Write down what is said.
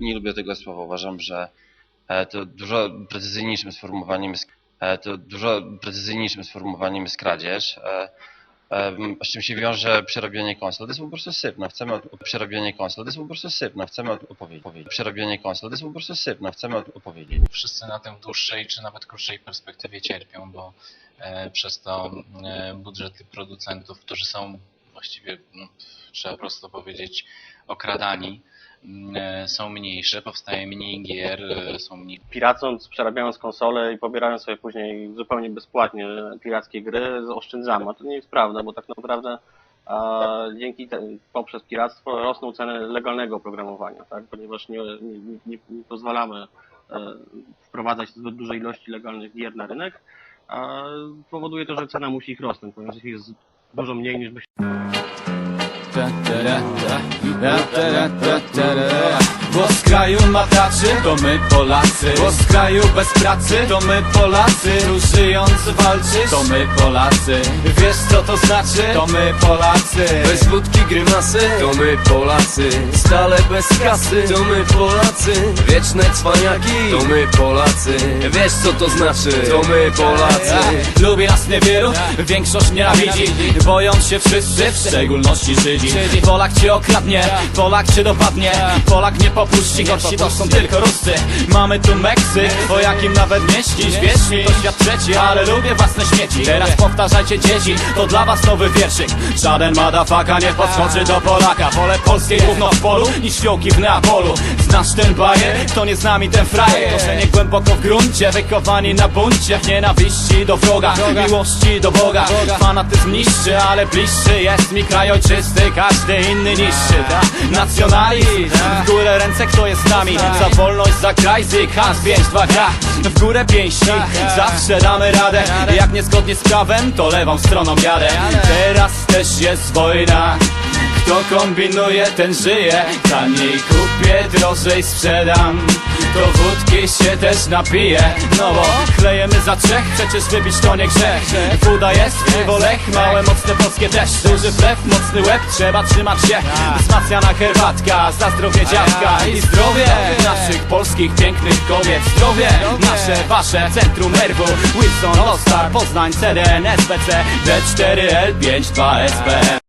Nie lubię tego słowa. Uważam, że e, to dużo precyzyjniejszym sformułowaniem jest, e, to dużo precyzyjniejszym sformułowaniem jest kradzież. E, z czym się wiąże przerobienie konsol. To jest po prostu syp. No, chcemy przerobienie konsol. To jest po prostu syp. No, chcemy opowiedzieć. Przerobienie konsol. To jest po prostu syp. No, chcemy opowiedzieć. wszyscy na tym dłuższej czy nawet krótszej perspektywie cierpią, bo przez to budżety producentów, którzy są właściwie, no, trzeba prosto powiedzieć, okradani, m, e, są mniejsze, powstaje mniej gier, e, są mniej piracąc, przerabiając konsole i pobierając sobie później zupełnie bezpłatnie pirackie gry, oszczędzamy. A to nie jest prawda, bo tak naprawdę a, dzięki te, poprzez piractwo rosną ceny legalnego oprogramowania, tak? ponieważ nie, nie, nie, nie pozwalamy e, wprowadzać zbyt dużej ilości legalnych gier na rynek, a powoduje to, że cena musi ich rosnąć, ponieważ ich jest dużo mniej niż by się Bo z kraju mataczy to my Polacy. Bo z kraju bez pracy to my Polacy. Tu walczysz? To my Polacy. Wiesz co to znaczy? To my Polacy. Bez wódki grymasy, to my Polacy. Stale bez kasy, to my Polacy. Wieczne cwaniaki, to my Polacy. Wiesz co to znaczy, to my Polacy. Lubię nas niewielu, większość nienawidzi Boją się wszyscy, w szczególności Żydzi. Polak cię okradnie, Polak cię dopadnie. Polak nie popuści, gorsi to są tylko Ruscy. Mamy tu Meksyk, o jakim nawet nie śnisz mi, to świat trzeci, ale lubię własne śmieci. Teraz powtarzajcie dzieci, to dla was nowy wierszyk. Żaden madafaka nie podskoczy do Polaka. Wolę polskie gówno w polu, niż fiołki w Neapolu. Znasz ten bajer? Kto nie z nami ten frajer. Korzenie głęboko w gruncie, wykowani na buncie W nienawiści do wroga, miłości do Boga. Fanatyzm niszczy, ale bliższy jest mi kraj ojczysty Każdy inny niższy, ta nacjonalizm W górę ręce, kto jest z nami? Za wolność, za kraj, zyk, has, pięć, dwa, gra W górę pięści, zawsze damy radę. Jak niezgodnie z prawem, to lewą stroną jadę. Teraz też jest wojna. Kto kombinuje, ten żyje. Taniej kupię, drożej sprzedam Do wódki się też napiję No bo klejemy za trzech, przecież wybić to nie grzech. Woda jest, wolech, małe, mocne polskie też. Duży plew, mocny łeb, trzeba trzymać się. Wzmacniana herbatka, za zdrowie dziadka I zdrowie. Naszych polskich pięknych kobiet Zdrowie. Nasze, wasze, centrum nerwu. Wilson, Lostar, Poznań, CDN, SPC D4L5, 2 SPM